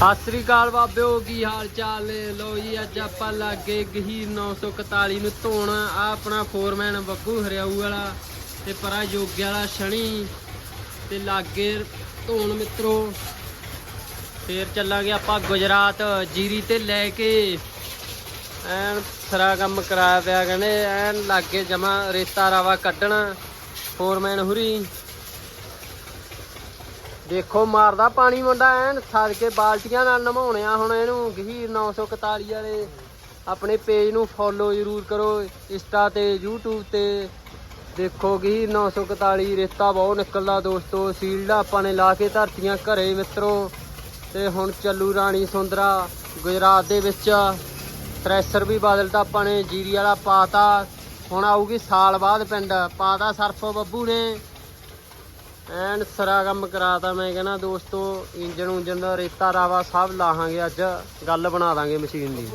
ਸਤਿ ਸ੍ਰੀ ਅਕਾਲ ਬਾਬਿਓ, ਕੀ ਹਾਲ ਚਾਲ ਨੇ? ਲੋ ਜੀ, ਅੱਜ ਆਪਾਂ ਲੱਗੇ ਗਹੀਰ 941 ਨੂੰ ਧੋਣ ਆ ਆਪਣਾ ਫੋਰਮੈਨ ਬੱਬੂ ਹਰਿਆਊ ਵਾਲਾ ਤੇ ਪਰਾ ਯੋਗੇ ਵਾਲਾ ਸ਼ਣੀ ਤੇ ਲਾਗੇ ਧੋਣ ਮਿੱਤਰੋ। ਫੇਰ ਚੱਲਾਂਗੇ ਆਪਾਂ ਗੁਜਰਾਤ, ਜੀਰੀ ਤੇ ਲੈ ਕੇ। ਐਨ ਸਰਾ ਕੰਮ ਕਰਾਇਆ ਪਿਆ ਕਹਿੰਦੇ, ਐਨ ਲਾਗੇ ਜਮਾ ਰੇਤਾ ਰਾਵਾ ਕੱਢਣਾ ਫੋਰਮੈਨ ਹੁਰੀ। ਦੇਖੋ ਮਾਰਦਾ ਪਾਣੀ ਮੁੰਡਾ ਐਨ ਸੱਜ ਕੇ ਬਾਲਟੀਆਂ ਨਾਲ ਨਮਾਉਣਿਆ ਹੁਣ ਇਹਨੂੰ, ਗਹੀਰ 941 ਵਾਲੇ। ਆਪਣੇ ਪੇਜ ਨੂੰ ਫੋਲੋ ਜ਼ਰੂਰ ਕਰੋ, ਇੰਸਟਾ ਤੇ, YouTube ਤੇ। ਦੇਖੋ ਗਹੀਰ 941 ਰੇਤਾ ਬਹੁਤ ਨਿਕਲਦਾ ਦੋਸਤੋ, ਸੀਲਡਾ ਆਪਾਂ ਨੇ ਲਾ ਕੇ ਧਰਤੀਆਂ ਘਰੇ ਮਿੱਤਰੋ। ਤੇ ਹੁਣ ਚੱਲੂ ਰਾਣੀ ਸੁੰਦਰਾ, ਗੁਜਰਾਤ ਦੇ ਵਿੱਚ। ਥ੍ਰੈਸ਼ਰ ਵੀ ਬਦਲਤਾ ਆਪਾਂ ਨੇ, ਜੀਰੀ ਵਾਲਾ ਪਾਤਾ। ਹੁਣ ਆਊਗੀ ਸਾਲ ਬਾਅਦ ਪਿੰਡ, ਪਾਤਾ ਸਰਫ ਬੱਬੂ ਨੇ। ਐਨ ਸਰਾ ਕੰਮ ਕਰਾਤਾ ਮੈਂ ਕਹਿੰਦਾ ਦੋਸਤੋ ਇੰਜਨ ਉਂਜਨ ਦਾ ਰੇਤਾ ਰਾਵਾ ਸਭ ਲਾਹਾਂਗੇ ਅੱਜ, ਗੱਲ ਬਣਾ ਦਾਂਗੇ ਮਸ਼ੀਨ ਦੀ।